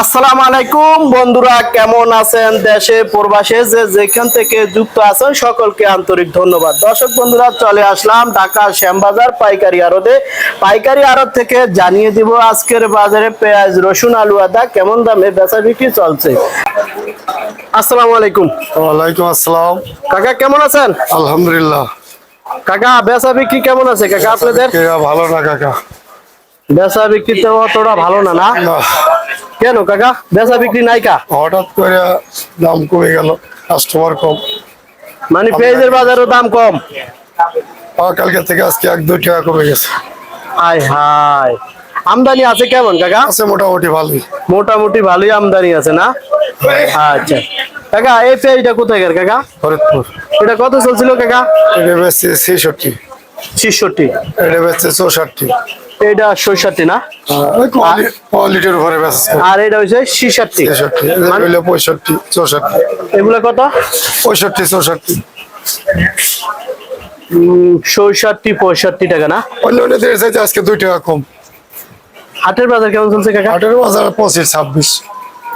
আসসালামু আলাইকুম বন্ধুরা কেমন আছেন দেশে প্রবাসে যে যেখান থেকে যুক্ত আছেন সকলকে আন্তরিক ধন্যবাদ। দর্শক বন্ধুরা চলে আসলাম ঢাকা শ্যামবাজার পাইকারি আড়তে। পাইকারি আড়ত থেকে জানিয়ে দিব আজকের বাজারে পেঁয়াজ রসুন আলু আদা কেমন দামে বেচা বিক্রি চলছে। আসসালামু আলাইকুম। ওয়ালাইকুম আসসালাম। কাকা কেমন আছেন? আলহামদুলিল্লাহ। কাকা বেচা বিক্রি কেমন আছে? কাকা আপনাদের? ভালো না কাকা বেচা বিক্রি তো অতটা ভালো না না? না। কেন কাকা? বেচা বিক্রি নাই কা? হঠাৎ করে দাম কমে গেল কাস্টমার কম। মানে পেঁয়াজের বাজারের দাম কম। কালকে থেকে আজকে এক দুই টাকা কমে গেছে। হাই হাই আমদানি আছে কেমন কাকা? আছে মোটামুটি ভালোই। মোটামুটি ভালোই আমদানি আছে না? আচ্ছা। কাকা এই পেঁয়াজটা কোথায় গেল কাকা? ফরিদপুর। এটা কত চলছিল কাকা? ছেষট্টি। ছিষট্টি। এটা বেচছে চৌষট্টি। এটা ছয়ষট্টি না? কোয়ালিটির উপরে আর এটা হচ্ছে ছিষট্টি। ছেষট্টি। এটা হইল পঁয়ষট্টি চৌষট্টি। এগুলো কত? পঁয়ষট্টি চৌষট্টি। ছয়ষট্টি পঁয়ষট্টি টাকা না? অন্য অন্য দেশের আজকে দুই টাকা কম। হাটের বাজার কেমন চলছে কাকা? হাটের বাজার পঁচিশ ছাব্বিশ।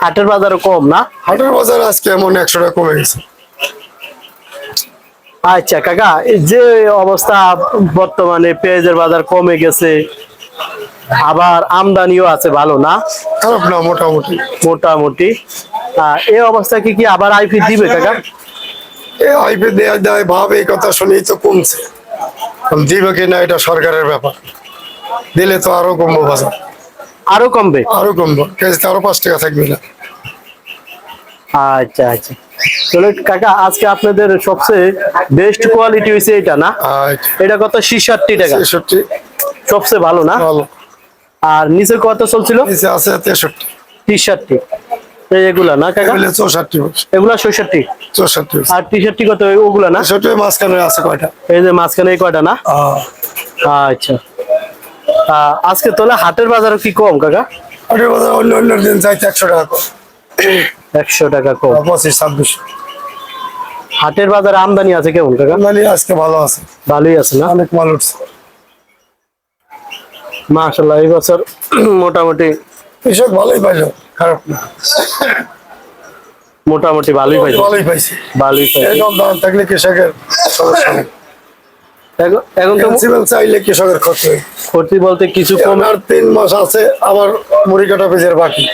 হাটের বাজারও কম না? হাটের বাজার আজকে এমন একশো টাকা কমে গেছে। আচ্ছা কাকা এই যে অবস্থা বর্তমানে পেঁয়াজের বাজার কমে গেছে আবার আমদানিও আছে ভালো না? খারাপ না মোটামুটি। মোটামুটি। এই অবস্থা কি কি আবার আইপি দিবে কাকা? আইপি দেয়া দেয় ভাব এই কথা শুনেই তো কমছে। দিবে কিনা এটা সরকারের ব্যাপার। দিলে তো আরও কমবো বাজার। আরও কমবে? আরও কমবো। কেজিতে আরও পাঁচ টাকা থাকবে না। আচ্ছা আচ্ছা। তাহলে কাকা আজকে আপনাদের সবচেয়ে বেস্ট কোয়ালিটি হয়েছে এটা না? এটা কত? ছিষট্টি টাকা। ছেষট্টি। সবচেয়ে ভালো না? ভালো। আর নিচে কত চলছিল? নিচে আছে না কাকা? এগুলো। আর কত? ওগুলা না? তেষট্টি মাঝখানে আছে কয়টা? এই যে মাঝখানে কয়টা না? আচ্ছা। আজকে তাহলে হাটের বাজার কি কম কাকা? হাটের বাজার অন্য অন্য দিন চাইতে একশো টাকা কম। একশো টাকা কম। পঁচিশ ছাব্বিশ। হাটের বাজারে আমদানি আছে কেমন কাকা? মানে আজকে ভালো আছে। ভালোই আছে না? অনেক মাল উঠছে। মাশাল্লাহ এই বছর মোটামুটি কৃষক ভালোই পাইলো খারাপ না। মোটামুটি ভালোই পাইছে। ভালোই পাইছে। ভালোই পাইছে। এরকম দাম থাকলে কৃষকের সমস্যা নেই। এখন তো চাইলে কৃষকের হয়। ক্ষতি বলতে কিছু কম আর তিন মাস আছে আমার মুড়ি কাটা পিসের বাকি।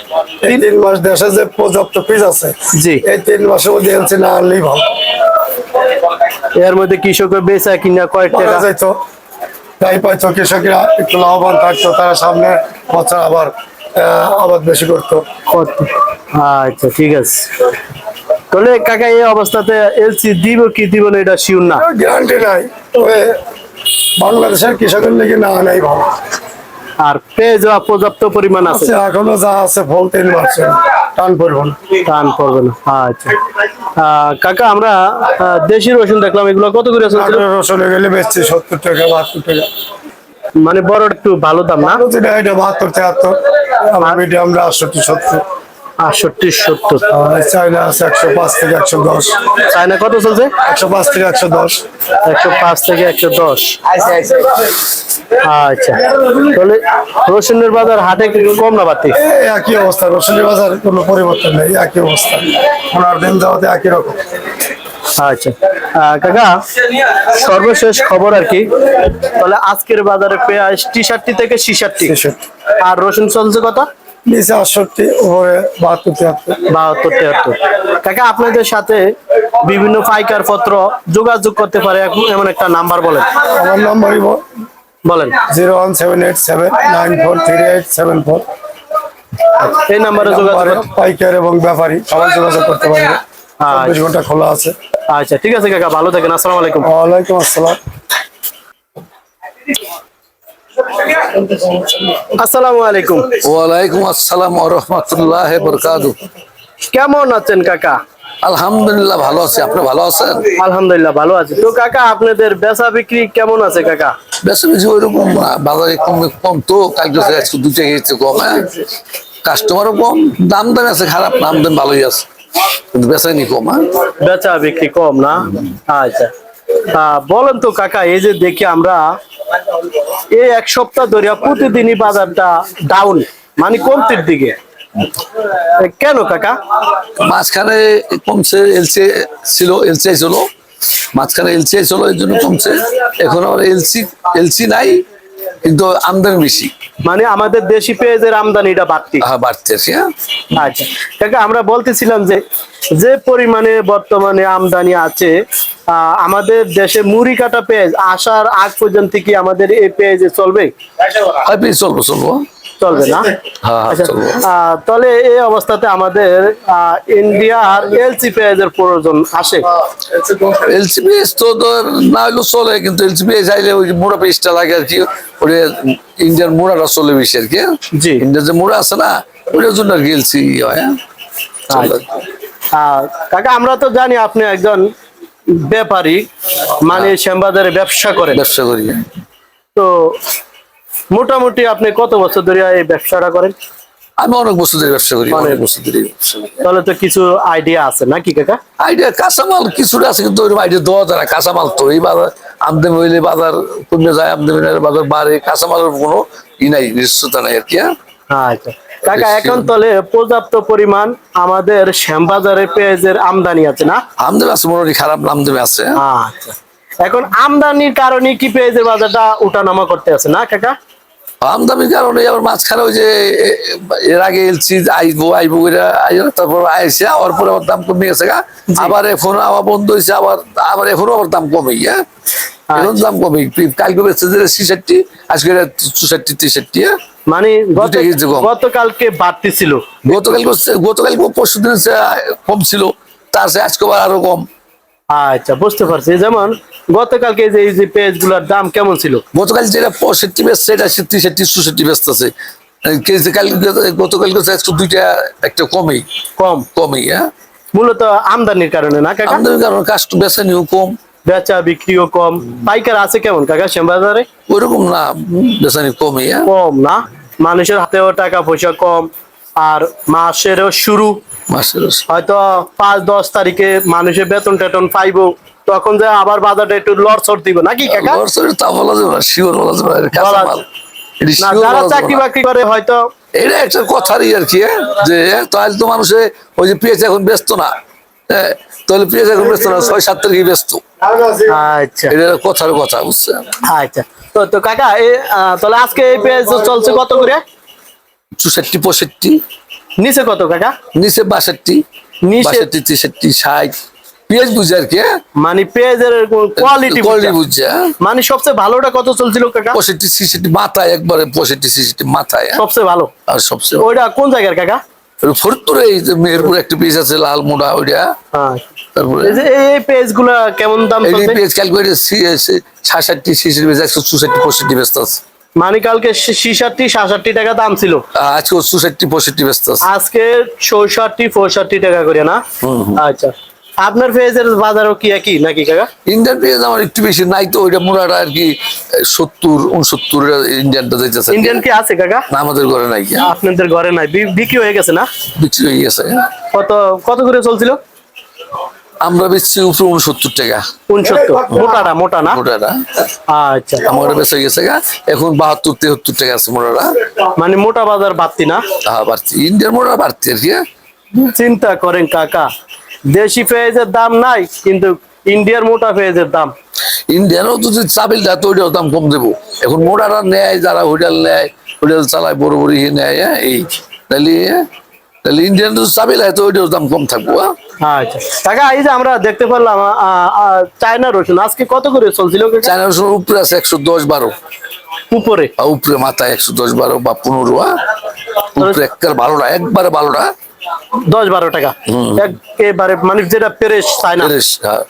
এই তিন মাস দেশে যে পর্যাপ্ত পিস আছে জি। এই তিন মাসের মধ্যে এলসি না আনলেই ভালো। এর মধ্যে কৃষকের বেচা কিনা কয়েক টাকা যাইতো। তাই পাইতো কৃষকরা একটু লাভবান থাকতো তারা সামনে বছর আবার আবাদ বেশি করতো? আচ্ছা ঠিক আছে। তাহলে কাকা এই অবস্থাতে এলসি দিব কি দিব না এটা শিওর না? গ্যারান্টি নাই। তবে বাংলাদেশের কৃষকের লেগে না আনাই ভালো। আর পেয়ে যাওয়া পর্যাপ্ত পরিমাণ আছে? আছে, এখনও যা আছে ফল তিন মাস টান পড়ব না। টান পড়বে না আচ্ছা। আহ, কাকা আমরা দেশি রসুন দেখলাম এগুলো কত করে আঠারো চলে গেলে বেচছি সত্তর টাকা বাহাত্তর টাকা। মানে বড় একটু ভালো দাম না? এটা বাহাত্তর তেহাত্তর আমার মিডিয়ামটা আটষট্টি সত্তর। আটষট্টি সত্তর। চাইনা আছে একশো পাঁচ থেকে একশো দশ। চায়না কত চলছে? একশো পাঁচ থেকে একশো দশ। একশো পাঁচ থেকে একশো দশ। আচ্ছা। তাহলে রসুনের বাজার হাটে একটু কম না বাড়তি? একই অবস্থা। রসুনের বাজার কোনো পরিবর্তন নেই একই অবস্থা। ওনার দিন যাওয়াতে একই রকম। আচ্ছা। কাকা সর্বশেষ খবর আর কি। তাহলে আজকের বাজারে পেঁয়াজ টি শার্টটি থেকে ছিষট্টি ছেষট্টি আর রসুন চলছে কত? নিচে আটষট্টি উপরে বাহাত্তর তিয়াত্তর। বাহাত্তর তিয়াত্তর। কাকা আপনাদের সাথে বিভিন্ন পাইকার পত্র যোগাযোগ করতে পারে এমন একটা নাম্বার বলেন। আমার নাম্বারই বলেন। Zero one seven eight seven nine four three eight seven four. এই নাম্বারে যোগাযোগ পাইকার এবং ব্যাপারী সবাই যোগাযোগ করতে পারবে। চব্বিশ ঘণ্টা খোলা আছে। আচ্ছা ঠিক আছে কাকা ভালো থাকেন আসসালামু আলাইকুম। ওয়ালাইকুম আসসালাম। আসসালামু আলাইকুম। ওয়ালাইকুম আসসালাম রহমতুল্লাহ বরকাত কেমন আছেন কাকা? আলহামদুলিল্লাহ ভালো আছি। আপনি ভালো আছেন? আলহামদুলিল্লাহ ভালো আছি। তো কাকা আপনাদের বেচা বিক্রি কেমন আছে কাকা? বেশি বেশি ওইরকম বাজারে কম কম তো কালকে দু টাকা কম হ্যাঁ? কাস্টমারও কম দাম দাম আছে খারাপ দাম দাম ভালোই আছে। কিন্তু বেচাইনি কম হ্যাঁ? বেচা বিক্রি কম না? আচ্ছা। বলেন তো কাকা এই যে দেখি আমরা এই এক সপ্তাহ ধরিয়া প্রতিদিনই বাজারটা ডাউন মানে কমতির দিকে। কেন কাকা? মাঝখানে কমছে এলসি ছিল এলসিআই ছিল। মাঝখানে এলসিআই ছিল এই জন্য কমছে। এখন আবার এলসি এলসি নাই। কিন্তু আমদানি বেশি। মানে আমাদের দেশি পেঁয়াজের আমদানিটা বাড়তি। হ্যাঁ বাড়তেছে হ্যাঁ। আচ্ছা। কাকা আমরা বলতেছিলাম যে যে পরিমাণে বর্তমানে আমদানি আছে আহ, আমাদের দেশে মুড়ি কাটা পেঁয়াজ আসার আগ পর্যন্ত কি আমাদের এই পেঁয়াজে চলবে? হয় চলবো চলবো। চলবে না? হ্যাঁ আচ্ছা তাহলে এই অবস্থাতে আমাদের ইন্ডিয়ার এলসি পেঁয়াজের প্রয়োজন আসে। এলসিপিএস তো ধর না হলেও চলে কিন্তু এলসিপিএস আইলে ওই মোড়া পেস্টটা লাগে আর কি ওটা ইন্ডিয়ান মোড়াটা চলে বেশি আর কি হ্যাঁ? জি। ইন্ডিয়ার যে মোড়া আছে না ওটার জন্য আর কি এলসি হয় হ্যাঁ? কাকা আমরা তো জানি আপনি একজন ব্যাপারী মানে শ্যামবাজারে ব্যবসা করেন ব্যবসা করি। তো মোটামুটি আপনি কত বছর ধরে এই ব্যবসাটা করেন? আমি অনেক বছর ধরে ব্যবসা করি অনেক বছর ধরে তাহলে তো কিছু আইডিয়া আছে নাকি কাকা? আইডিয়া কাঁচামাল কিছুটা আছে কিন্তু ওইরকম আইডিয়া দেওয়া যায় না কাঁচামাল তো। এই বাজার আমদানি হইলে বাজার কমে যায় আমদানি বাজার বাড়ে কাঁচামালের কোনো ই নাই নিশ্চয়তা নাই আর কি হ্যাঁ? আচ্ছা। কাকা এখন তাহলে পর্যাপ্ত পরিমাণ আমাদের শ্যামবাজারে পেঁয়াজের আমদানি আছে না? আমদানি আছে মোটামুটি খারাপ না আমদানি আছে? আচ্ছা। এখন আমদানির কারণে কি পেঁয়াজের বাজারটা উঠানামা করতে আছে না কাকা? আমদানির কারণে আবার মাঝখানে ওই যে এর আগে এলসি আইবো আইবো তারপর আইসে আবার পরে আবার দাম কমে গেছে গা। আবার এখন আবার বন্ধ হয়েছে আবার আবার এখনও আবার দাম কমে হ্যাঁ? এখন দাম কমে কালকে বেচছে যে ছিষট্টি আজকে চৌষট্টি তেষট্টি হ্যাঁ? মানে। গতকালকে বাড়তি ছিল গতকাল গতকাল পরশু দিন কম ছিল। তার সে আজকে আবার আরও কম। আচ্ছা বুঝতে পারছি। যেমন গতকালকে যে এই যে গুলার দাম কেমন ছিল? গতকাল যেটা পঁয়ষট্টি বেচছে এটা সে তেষট্টি চৌষট্টি ব্যস্ত আছে কেজি কাল গতকাল একশো দুইটা একটা কমেই। কম। কমেই হ্যাঁ? মূলত আমদানির কারণে না কাকা? আমদানির কারণে কাস্ট বেচা কম। বেচা বিক্রিও কম। পাইকার আছে কেমন কাকা শ্যামবাজারে? ওইরকম না বেচানি কমই হ্যাঁ? কম না। মানুষের হাতেও টাকা পয়সা কম। আর মাসেরও শুরু। হয়তো পাঁচ দশ তারিখে মানুষের বেতন টেতন পাইবো। তখন যে আবার বাজারটা একটু লড়ছড় দিব নাকি কাকা? লড়ছড়ে তা বলা যাবে শিওর বলা যাবে না এটা কাঁচা বলা- মাল। এটা না sure যারা চাকরি বাকরি করে হয়তো এটা একটা কথারই আর কি হ্যাঁ? যে তাহলে তো মানুষে ওই যে পেঁয়াজ এখন ব্যস্ত না হ্যাঁ? তাহলে পেঁয়াজ এখন ব্যস্ত না ছয় সাত তারিখে ব্যস্ত। আচ্ছা। এটা কথার কথা বুঝছেন? আচ্ছা। তো তো কাকা তাহলে আজকে এই পেঁয়াজ চলছে কত করে? চৌষট্টি পঁয়ষট্টি। নিচে কত কাকা? নিচে বাষট্টি বাষট্টি তেষট্টি ষাট। পেঁয়াজ বুঝে আর কি হ্যাঁ? মানে পেঁয়াজের কোয়ালিটি কোয়ালিটি বুঝছে হ্যাঁ? মানে সবচেয়ে ভালোটা কত চলছিল কাকা? পঁয়ষট্টি ছিষট্টি মাথায় একবারে পঁয়ষট্টি ছিষট্টি মাথায় হ্যাঁ? সবচেয়ে ভালো। আর সবচেয়ে ওইটা কোন জায়গার কাকা? ফরিদপুরে এই যে মেহেরপুর একটা আছে লাল মোড়া ওইটা। তারপরে এই যে এই পেঁয়াজগুলা কেমন দাম এই ক্যালকুলেটর সাতষট্টি একশো চৌষট্টি পঁয়ষট্টি ব্যস্ত আছে। মানে কালকে ছিষট্টি সাতষট্টি টাকা দাম ছিল। আজকে চৌষট্টি পঁয়ষট্টি ব্যস্ত আজকে চৌষট্টি পঁয়ষট্টি টাকা করে না? আচ্ছা। আপনার পেঁয়াজের বাজারও কি একই নাকি কাকা? ইন্ডিয়ান পেঁয়াজ আমার একটু বেশি নাই তো ওইটা মোড়াটা আর কি সত্তর উনসত্তর ইন্ডিয়ানটা যাইতেছে ইন্ডিয়ান কি। আছে কাকা? না আমাদের ঘরে নাই। আপনাদের ঘরে নাই। বিক্রি হয়ে গেছে না? বিক্রি হয়ে গেছে। কত কত করে চলছিল? আমরা বেচছি উপরে উনসত্তর টাকা। উনসত্তর। মোটাটা মোটা না মোটাটা। আচ্ছা। আমার বেচা গেছে গা। এখন বাহাত্তর তেহাত্তর টাকা আছে মোড়াটা মানে মোটা বাজার বাড়তি না? হ্যাঁ বাড়তি। ইন্ডিয়ান মোড়া বাড়তি আর কি হ্যাঁ? চিন্তা করেন কাকা। দেশি পেঁয়াজের দাম নাই কিন্তু ইন্ডিয়ার মোটা পেঁয়াজের দাম। ইন্ডিয়ানও তো যদি চাবিল তো ওইটাও দাম কম দেবো। এখন মোড়ারা নেয় যারা হোটেল নেয় হোটেল চালায় বড় বড় ইয়ে নেয় হ্যাঁ, এই। তাহলে হ্যাঁ, তাহলে ইন্ডিয়ান তো দাম কম থাকব হ্যাঁ? আচ্ছা। কাকা এই যে আমরা দেখতে পারলাম চায়না রসুন আজকে কত করে চলছিল কাকা? চায়না রসুন উপরে আছে একশো দশ বারো। উপরে? উপরে মাথায় একশো দশ বারো বা পনেরো হ্যাঁ? উপরে একবার বারোটা একবারে বারোটা। দশ বারো টাকা। একেবারে মানে যেটা পেরেস চায়না। হ্যাঁ।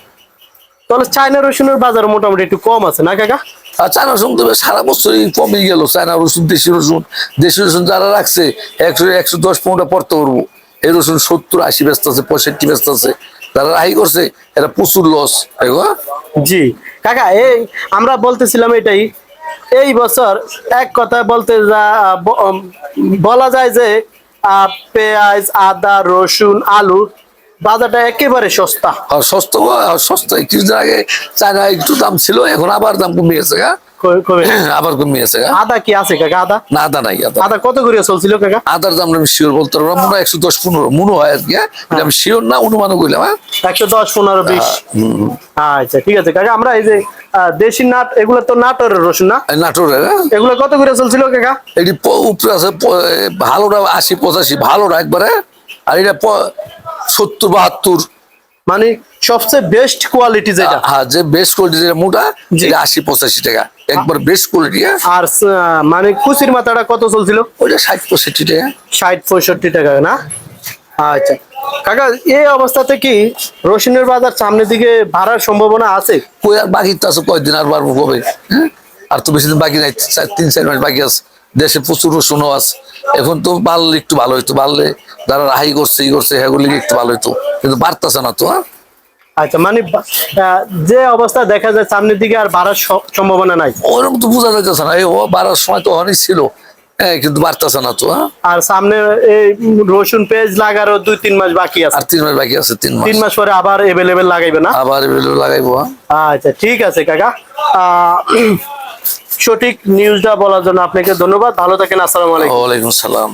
তাহলে চায়না রসুনের বাজার মোটামুটি একটু কম আছে না কাকা? আর চায়না রসুন তো সারা বছরই কমে গেল। চায়না রসুন দেশি রসুন দেশি রসুন যারা রাখছে একশো একশো দশ পনেরোটা পড়তে পারব। এই রসুন সত্তর আশি ব্যস্ত আছে পঁয়ষট্টি ব্যস্ত আছে। যারা রাহি করছে এরা প্রচুর লস জি। কাকা এই আমরা বলতেছিলাম এটাই এই বছর এক কথা বলতে যা বলা যায় যে পেঁয়াজ আদা রসুন আলু বাজারটা একেবারে সস্তা। সস্তা সস্তা কিছুদিন আগে চায়না একটু দাম ছিল এখন আবার দাম কমে গেছে হ্যাঁ ক- কমে আবার কমে গেছে গা। আদা কি আছে কাকা আদা? না আদা নাই আদা। কত করে চলছিল কাকা? আদার দাম আমি শিওর বলতে পারব মনে হয় একশো দশ পনেরো মনে হয় আর কি হ্যাঁ? আমি শিওর না করলাম হ্যাঁ। একশো দশ পনেরো বিশ। আচ্ছা ঠিক আছে কাকা আমরা এই যে দেশি নাট এগুলো তো নাটোরের রসুন না? এই নাটোরের হ্যাঁ? এগুলো কত করে চলছিল কাকা? এটি উপরে আছে ভালোটা আশি পঁচাশি ভালোটা একবারে আর এটা সত্তর বাহাত্তর মানে সবচেয়ে বেস্ট কোয়ালিটি যেটা। হ্যাঁ যে বেস্ট কোয়ালিটি যেটা মোটা। এটা আশি পঁচাশি টাকা। একবার বেস্ট কোয়ালিটি হ্যাঁ। আর মানে কুচির মাথাটা কত চলছিল? ওইটা ষাট পঁয়ষট্টি টাকা। ষাট পঁয়ষট্টি টাকা না? আচ্ছা। কাকা এই অবস্থাতে কি রসুনের বাজার সামনের দিকে বাড়ার সম্ভাবনা আছে? কই আর বাকি তো আছে কয়েকদিন আর বাড়বো কবে হ্যাঁ? আর তো বেশি দিন বাকি নাই তিন চার মাস বাকি আছে। দেশে প্রচুর রসুনও আছে। এখন তো বাড়লে একটু ভালো হইতো বাড়লে যারা রাহাই করছে ই করছে সেগুলি একটু ভালো হইতো কিন্তু বাড়তেছে না তো হ্যাঁ? আচ্ছা মানে যে অবস্থা দেখা যায় সামনের দিকে আর বাড়ার সম্ভাবনা নাই। ওরকম তো বোঝা যাইতেছে না এই ও বাড়ার সময় তো অনেক ছিল হ্যাঁ কিন্তু বাড়তেছে না তো হ্যাঁ? আর সামনে এই রসুন পেঁয়াজ লাগারও দুই তিন মাস বাকি আছে। আর তিন মাস বাকি আছে তিন মাস। তিন মাস পরে আবার এভেলেবেল লাগাইবে না? আবার লাগাইবো হ্যাঁ। আচ্ছা ঠিক আছে কাকা। আহ, সঠিক নিউজটা বলার জন্য আপনাকে ধন্যবাদ। ভালো থাকেন আসসালামু আলাইকুম। ওয়ালাইকুম সালাম